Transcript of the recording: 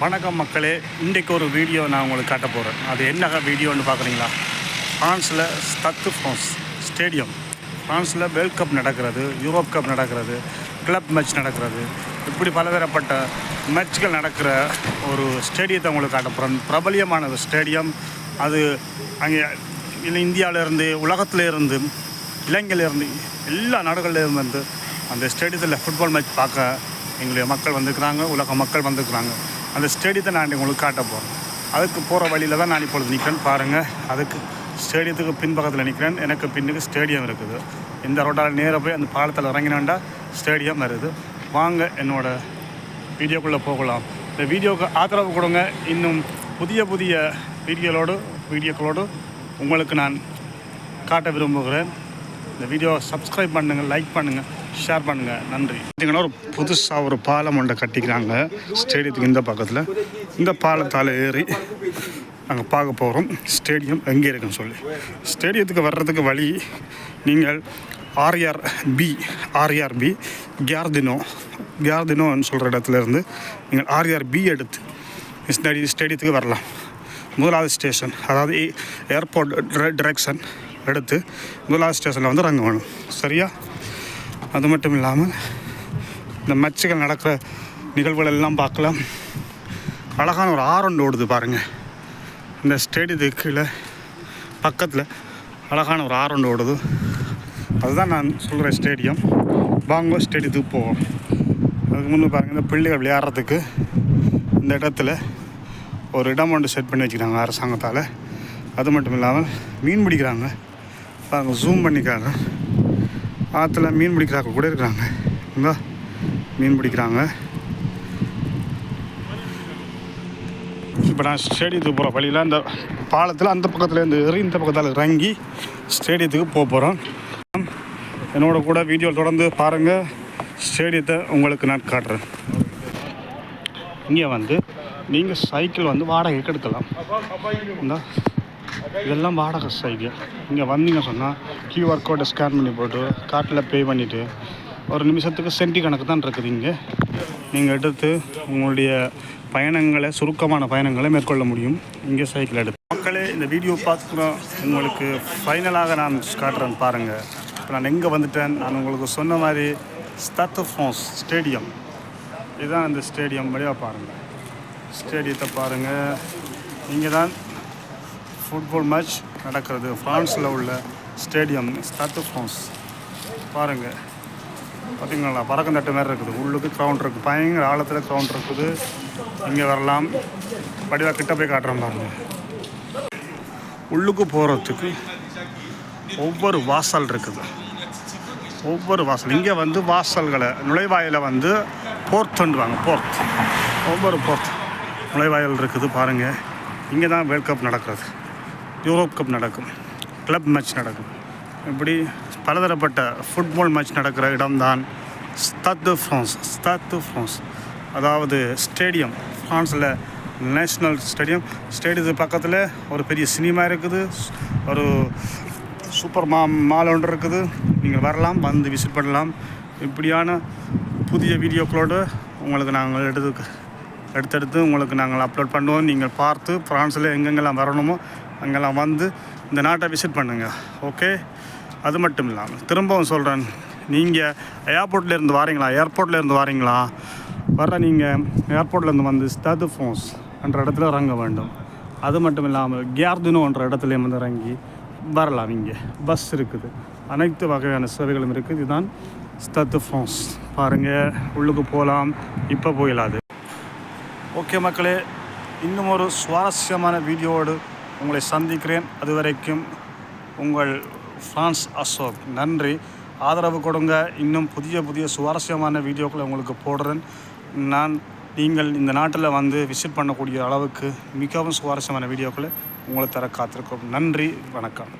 வணக்கம் மக்களே. இன்றைக்கு ஒரு வீடியோ நான் உங்களுக்கு காட்ட போகிறேன் அது என்ன வீடியோன்னு பார்க்குறீங்களா? ஃப்ரான்ஸில் ஸ்தத்து ஃப்ரான்ஸ் ஸ்டேடியம். ஃப்ரான்ஸில் வேர்ல்ட் கப் நடக்கிறது யூரோப் கப் நடக்கிறது கிளப் மேட்ச் நடக்கிறது. இப்படி பலதரப்பட்ட மேட்ச்கள் நடக்கிற ஒரு ஸ்டேடியத்தை உங்களுக்கு காட்ட போகிறேன் பிரபலியமான ஸ்டேடியம். அது அங்கே இல்லை இந்தியாவிலேருந்து உலகத்திலேருந்து இலங்கையிலேருந்து எல்லா நாடுகள்லேருந்து வந்து அந்த ஸ்டேடியத்தில் ஃபுட்பால் மேட்ச் பார்க்க எங்களுடைய மக்கள் வந்திருக்கிறாங்க உலக மக்கள் வந்திருக்கிறாங்க. அந்த ஸ்டேடியத்தை நான் உங்களுக்கு காட்ட போகிறேன் அதுக்கு போகிற வழியில் தான் நான் இப்பொழுது நிற்கிறேன் பாருங்கள் அதுக்கு ஸ்டேடியத்துக்கு பின்பக்கத்தில் நிற்கிறேன் எனக்கு பின்னுக்கு ஸ்டேடியம் இருக்குது. இந்த ரோட்டால் நேராக போய் அந்த பாலத்தில் இறங்கினேன்டா ஸ்டேடியம் வருது. வாங்க என்னோட வீடியோக்குள்ளே போகலாம். இந்த வீடியோவுக்கு ஆதரவு கொடுங்க. இன்னும் புதிய புதிய வீடியோகளோடு வீடியோக்களோடு உங்களுக்கு நான் காட்ட விரும்புகிறேன். இந்த வீடியோவை சப்ஸ்கிரைப் பண்ணுங்கள் லைக் பண்ணுங்கள் ஷேர் பண்ணுங்கள் நன்றி. பார்த்தீங்கன்னா ஒரு புதுசாக ஒரு பாலம் ஒன்றை கட்டிக்கிறாங்க. ஸ்டேடியத்துக்கு இந்த பக்கத்தில். இந்த பாலத்தால் ஏறி நாங்கள் பார்க்க போகிறோம் ஸ்டேடியம் எங்கே இருக்குன்னு சொல்லி. ஸ்டேடியத்துக்கு வர்றதுக்கு வழி நீங்கள் ஆர்ஆர் பி ஆர்ஆர் பி கியார்தினோ கியார்தினோன்னு சொல்கிற இடத்துல இருந்து நீங்கள் ஆர்ஆர் பி எடுத்து ஸ்டேடி ஸ்டேடியத்துக்கு வரலாம். முதலாவது ஸ்டேஷன் அதாவது ஏர்போர்ட் டிரெக்ஷன் எடுத்து முதலாவது ஸ்டேஷனில் வந்து இறங்க வேணும் சரியா? அது மட்டும் இல்லாமல் இந்த மச்சுகள் நடக்கிற நிகழ்வுகள் எல்லாம் பார்க்கலாம். அழகான ஒரு ஆரண்டு ஓடுது பாருங்கள் இந்த ஸ்டேடியத்துக்கு கீழே பக்கத்தில் அழகான ஒரு ஆரண்டு ஓடுது. அதுதான் நான் சொல்கிற ஸ்டேடியம். வாங்கோ ஸ்டேடியத்துக்கு போவோம். அதுக்கு முன்னே பாருங்கள் இந்த பிள்ளைகள் விளையாடுறதுக்கு இந்த இடத்துல ஒரு இடம் ஒன்று செட் பண்ணி வச்சுக்கிறாங்க அரசாங்கத்தால். அது மட்டும் இல்லாமல் மீன் பிடிக்கிறாங்க. பாருங்கள் ஜூம் பண்ணிக்கிறாங்க. ஆற்றுல மீன் பிடிக்கிறாங்க கூட இருக்கிறாங்க. இந்தா மீன் பிடிக்கிறாங்க. இப்போ நான் ஸ்டேடியத்துக்கு போகிற வழியில் அந்த பாலத்தில் அந்த பக்கத்தில் இருந்து ஏறி இந்த பக்கத்தில் இறங்கி ஸ்டேடியத்துக்கு போக போகிறோம் என்னோட கூட வீடியோ தொடர்ந்து பாருங்கள் ஸ்டேடியத்தை உங்களுக்கு நான் காட்டுறேன். இங்கே வந்து நீங்கள் சைக்கிள் வந்து வாடகைக்கு எடுக்கலாம். இந்த. இதெல்லாம் வாடகை சைக்கிள் இங்கே வந்தீங்க சொன்னால் கியூஆர் கோடை ஸ்கேன் பண்ணி போட்டு கார்ட்டில் பே பண்ணிவிட்டு ஒரு நிமிஷத்துக்கு சென்டி கணக்கு தான் இருக்குது இங்கே. நீங்கள் எடுத்து உங்களுடைய பயணங்களை சுருக்கமான பயணங்களை மேற்கொள்ள முடியும். இங்கே சைக்கிள் எடுத்து. மக்களே இந்த வீடியோ பார்த்துக்கிறோம். உங்களுக்கு ஃபைனலாக நான் காட்டுறேன் பாருங்கள் இப்போ நான் எங்கே வந்துட்டேன்? நான் உங்களுக்கு சொன்ன மாதிரி ஸ்டத் ஸ்டேடியம் இதுதான் அந்த ஸ்டேடியம் வழியாக பாருங்கள் ஸ்டேடியத்தை பாருங்கள் இங்கே தான் ஃபுட்பால் மேட்ச் நடக்கிறது. ஃப்ரான்ஸில் உள்ள ஸ்டேடியம் ஸ்டாத்து ஃப்ரான்ஸ் பாருங்கள் பார்த்தீங்களா பறக்கந்தட்டு மாதிரி இருக்குது. உள்ளுக்கு க்ரௌண்ட் இருக்குது. பயங்கர ஆழத்தில் க்ரௌண்ட் இருக்குது. இங்கே வரலாம். படிவாக கிட்ட போய் காட்டுறோம் பாருங்கள் உள்ளுக்கு போகிறதுக்கு ஒவ்வொரு வாசல் இருக்குது. ஒவ்வொரு வாசல். இங்கே வந்து வாசல்களை நுழைவாயில் வந்து போர்த்துண்டுவாங்க போர்த் ஒவ்வொரு போர்த் நுழைவாயில் இருக்குது பாருங்கள் இங்கே தான் வேர்ல்ட் கப் நடக்கிறது. யூரோப் கப் நடக்கும். கிளப் மேட்ச் நடக்கும். இப்படி பலதரப்பட்ட ஃபுட்பால் மேட்ச் நடக்கிற இடம்தான் ஸ்டாத்து ஃப்ரான்ஸ் ஸ்டாத்து ஃப்ரான்ஸ் அதாவது ஸ்டேடியம் ஃப்ரான்ஸில் நேஷ்னல் ஸ்டேடியம் ஸ்டேடியத்துக்கு பக்கத்தில் ஒரு பெரிய சினிமா இருக்குது. ஒரு சூப்பர் மா மால் ஒன்று இருக்குது. நீங்கள் வரலாம் வந்து விசிட் பண்ணலாம். இப்படியான புதிய வீடியோக்களோடு உங்களுக்கு நாங்கள் எடுத்து எடுத்தெடுத்து உங்களுக்கு நாங்கள் அப்லோட் பண்ணுவோம். நீங்கள் பார்த்து ஃப்ரான்ஸில் எங்கெங்கெல்லாம் வரணுமோ அங்கெல்லாம் வந்து இந்த நாட்டை விசிட் பண்ணுங்கள் ஓகே அது மட்டும் இல்லாமல் திரும்பவும் சொல்கிறேன் நீங்கள் ஏர்போர்ட்லேருந்து வரீங்களா? வாரீங்களா ஏர்போர்ட்ல வாரீங்களா? வர நீங்கள் ஏர்போர்ட்லேருந்து வந்து ஸ்டாது ஃபோன்ஸ் என்ற இடத்துல இறங்க வேண்டும். அது மட்டும் இல்லாமல் கியார்தினோன்ற இடத்துலையும் வந்து இறங்கி வரலாம் இங்கே. பஸ் இருக்குது. அனைத்து வகையான சேவைகளும் இருக்குது. இதுதான் ஸ்டத்து ஃபோன்ஸ் பாருங்கள் உள்ளுக்கு போகலாம். இப்போ போயிடாது ஓகே மக்களே இன்னும் ஒரு சுவாரஸ்யமான வீடியோவோடு உங்களை சந்திக்கிறேன். அதுவரைக்கும் உங்கள் ஃப்ரான்ஸ் அசோக். நன்றி. ஆதரவு கொடுங்க. இன்னும் புதிய புதிய சுவாரஸ்யமான வீடியோக்களை உங்களுக்கு போடுறேன். நான் நீங்கள் இந்த நாட்டில் வந்து விசிட் பண்ணக்கூடிய அளவுக்கு மிகவும் சுவாரஸ்யமான வீடியோக்களை உங்களை தர காத்திருக்கோம் நன்றி. வணக்கம்.